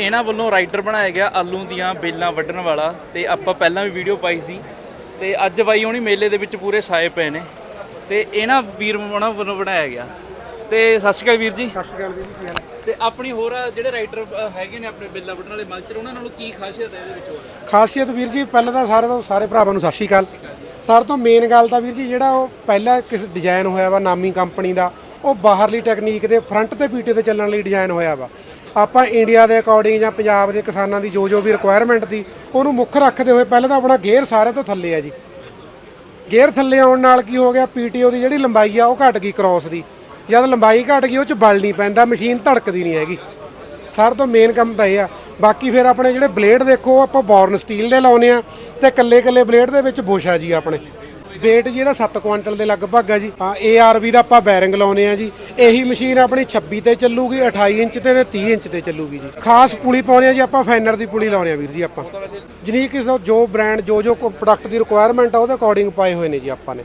ਇਹਨਾਂ ਵੱਲੋਂ ਰਾਈਡਰ ਬਣਾਇਆ ਗਿਆ ਆਲੂ ਦੀਆਂ ਬੇਲਾਂ ਵੱਢਣ ਵਾਲਾ ਤੇ ਆਪਾਂ ਪਹਿਲਾਂ ਵੀ ਵੀਡੀਓ ਪਾਈ ਸੀ ਤੇ ਅੱਜ ਬਾਈ ਹੁਣੀ ਮੇਲੇ ਦੇ ਵਿੱਚ ਪੂਰੇ ਸਾਏ ਪਏ ਨੇ ਤੇ ਇਹਨਾਂ ਵੀਰ ਉਹਨਾਂ ਵੱਲੋਂ ਬਣਾਇਆ ਗਿਆ। ਤੇ ਸਤਿ ਸ਼੍ਰੀ ਅਕਾਲ ਵੀਰ ਜੀ। ਸਤਿ ਸ਼੍ਰੀ ਅਕਾਲ ਜੀ ਕੀ ਹਾਲ ਹੈ? ਤੇ ਆਪਣੀ ਹੋਰ ਜਿਹੜੇ ਰਾਈਡਰ ਹੈਗੇ ਨੇ ਆਪਣੇ ਬੇਲਾਂ ਵੱਢਣ ਵਾਲੇ ਮਲਚਰ ਉਹਨਾਂ ਨਾਲੋਂ ਕੀ ਖਾਸੀਅਤ ਹੈ ਇਹਦੇ ਵਿੱਚ ਹੋਰ? ਖਾਸੀਅਤ ਵੀਰ ਜੀ ਪਹਿਲਾਂ ਤਾਂ ਸਾਰੇ ਤੋਂ ਸਾਰੇ ਭਰਾਵਾਂ ਨੂੰ ਸਤਿ ਸ਼੍ਰੀ ਅਕਾਲ। ਸਾਰ ਤੋਂ ਮੇਨ ਗੱਲ ਤਾਂ ਵੀਰ ਜੀ ਜਿਹੜਾ ਉਹ ਪਹਿਲਾਂ ਕਿਸ ਡਿਜ਼ਾਈਨ ਹੋਇਆ ਵਾ ਨਾਮੀ ਕੰਪਨੀ ਦਾ ਉਹ ਬਾਹਰਲੀ ਟੈਕਨੀਕ ਦੇ ਫਰੰਟ ਤੇ ਪੀਟੇ ਤੇ ਚੱਲਣ ਲਈ ਡਿਜ਼ਾਈਨ ਹੋਇਆ ਵਾ। ਆਪਾਂ ਇੰਡੀਆ ਦੇ ਅਕੋਰਡਿੰਗ ਜਾਂ ਪੰਜਾਬ ਦੇ ਕਿਸਾਨਾਂ ਦੀ ਜੋ ਜੋ ਵੀ ਰਿਕੁਆਇਰਮੈਂਟ ਦੀ, ਉਹਨੂੰ ਮੁੱਖ ਰੱਖਦੇ ਹੋਏ ਪਹਿਲਾਂ ਤਾਂ ਆਪਣਾ ਗੇਅਰ ਸਾਰੇ ਤੋਂ ਥੱਲੇ ਆ ਜੀ। ਗੇਅਰ ਥੱਲੇ ਆਉਣ ਨਾਲ ਕੀ ਹੋ ਗਿਆ ਪੀਟੀਓ ਦੀ ਜਿਹੜੀ ਲੰਬਾਈ ਆ, ਉਹ ਘਟ ਗਈ ਕ੍ਰਾਸ ਦੀ। ਜਦ ਲੰਬਾਈ ਘਟ ਗਈ, ਉਹ ਚ ਬਲ ਨਹੀਂ ਪੈਂਦਾ, ਮਸ਼ੀਨ ਧੜਕਦੀ ਨਹੀਂ ਹੈਗੀ। ਸਾਰ ਤੋਂ ਮੇਨ ਕੰਮ ਤਾਂ ਇਹ ਆ। ਬਾਕੀ ਫਿਰ ਆਪਣੇ ਜਿਹੜੇ ਬਲੇਡ ਦੇਖੋ ਆਪਾਂ ਬੌਰਨ ਸਟੀਲ ਦੇ ਲਾਉਨੇ ਆ ਤੇ ਕੱਲੇ ਕੱਲੇ ਬਲੇਡ ਦੇ ਵਿੱਚ ਬੁਸ਼ ਆ ਜੀ ਆਪਣੇ। Weight ਜੀ ਇਹਦਾ 7 ਕੁਆਂਟਲ ਦੇ ਲਗਭਗ ਆ ਜੀ। ਹਾਂ ARV ਦਾ ਆਪਾਂ ਬੈਰਿੰਗ ਲਾਉਨੇ ਆ ਜੀ। ਇਹੀ ਮਸ਼ੀਨ ਆਪਣੀ 26 ਤੇ ਚੱਲੂਗੀ 28 ਇੰਚ ਤੇ ਤੇ 30 ਇੰਚ ਤੇ ਚੱਲੂਗੀ ਜੀ। ਖਾਸ ਪੁਲੀ ਪਾਉਨੇ ਆ ਜੀ ਆਪਾਂ, ਫੈਨਰ ਦੀ ਪੁਲੀ ਲਾਉਨੇ ਆ ਵੀਰ ਜੀ ਆਪਾਂ। ਜਨੀਕ ਇਸ ਜੋ ਬ੍ਰਾਂਡ ਜੋ ਜੋ ਪ੍ਰੋਡਕਟ ਦੀ ਰਿਕੁਆਇਰਮੈਂਟ ਆ, ਉਹਦੇ ਅਕੋਰਡਿੰਗ ਪਾਏ ਹੋਏ ਨੇ ਜੀ ਆਪਾਂ ਨੇ।